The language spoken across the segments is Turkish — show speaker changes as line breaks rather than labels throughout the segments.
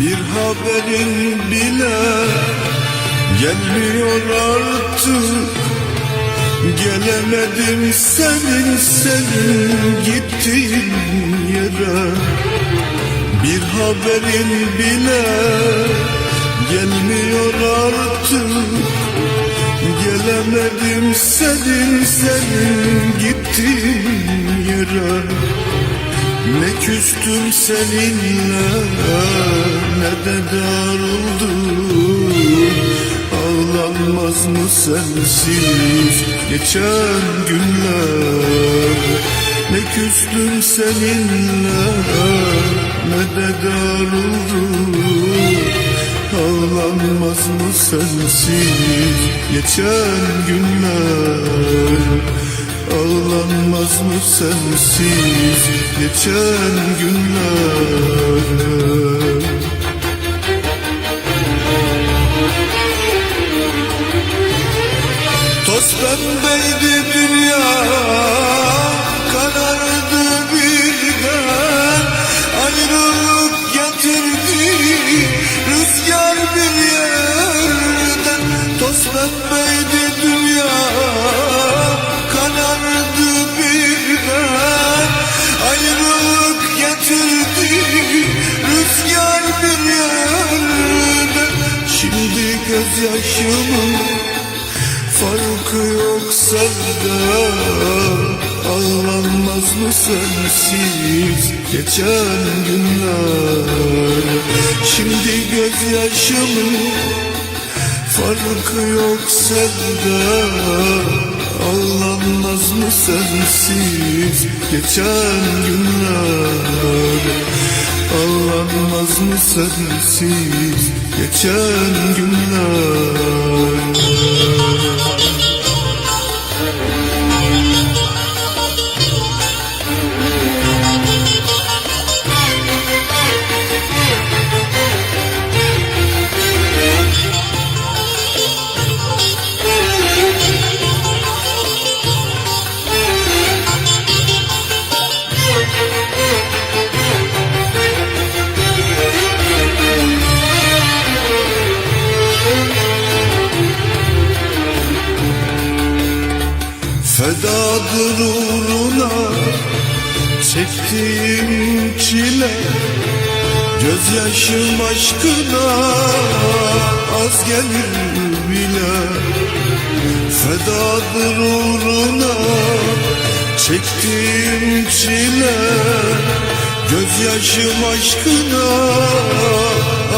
Bir haberin bile gelmiyor artık. Gelemedim senin senin gittiğin yere. Bir haberin bile gelmiyor artık. Gelemedim senin senin gittiğin yere. Ne küstüm seninle ne de darıldım. Ağlanmaz mı sensiz geçen günler? Ne küstüm seninle ne de darıldım. Ağlanmaz mı sensiz geçen günler Ağlanmaz mı sensiz geçen günler Şimdi gözyaşımın Farkı yok sende Ağlanmaz mı sensiz geçen günler? Şimdi gözyaşımın Farkı yok sende Ağlanmaz mı sensiz geçen günler Ağlanmaz mı sensiz geçen günler Fedadır uğruna çektiğim çile Gözyaşım aşkına az gelir bile. Fedadır uğruna çektiğim çile Gözyaşım aşkına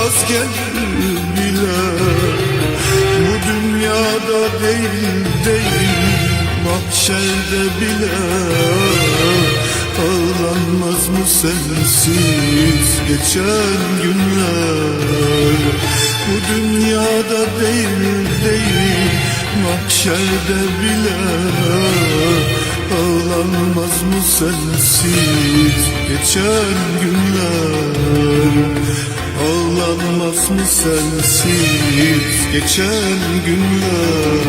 az gelir bile. Bu dünyada değil değil mahşerde bile Ağlanmaz mı sensiz geçen günler? Bu dünyada değil değil mahşerde bile Ağlanmaz mı sensiz geçen günler? Ağlanmaz mı sensiz geçen günler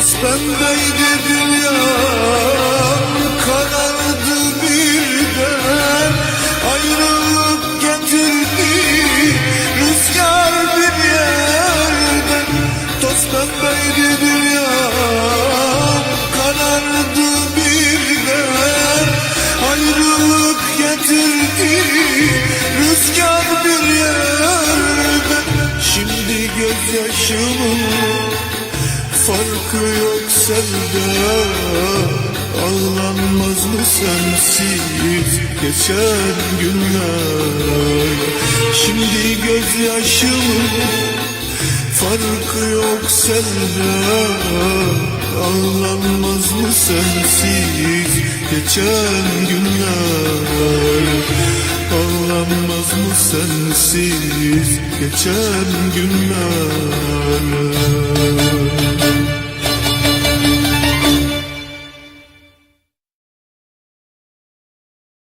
Toz pembeydi dünya karardı birden. Ayrılık getirdi rüzgar bir yerden. Toz pembeydi dünya karardı birden. Ayrılık getirdi rüzgar bir yerden. Şimdi gözyaşımın Farkı yok sende. Ağlanmaz mı sensiz geçen günler? Şimdi gözyaşımın Farkı yok sende. Ağlanmaz mı sensiz geçen günler? Ağlanmaz mı sensiz geçen günler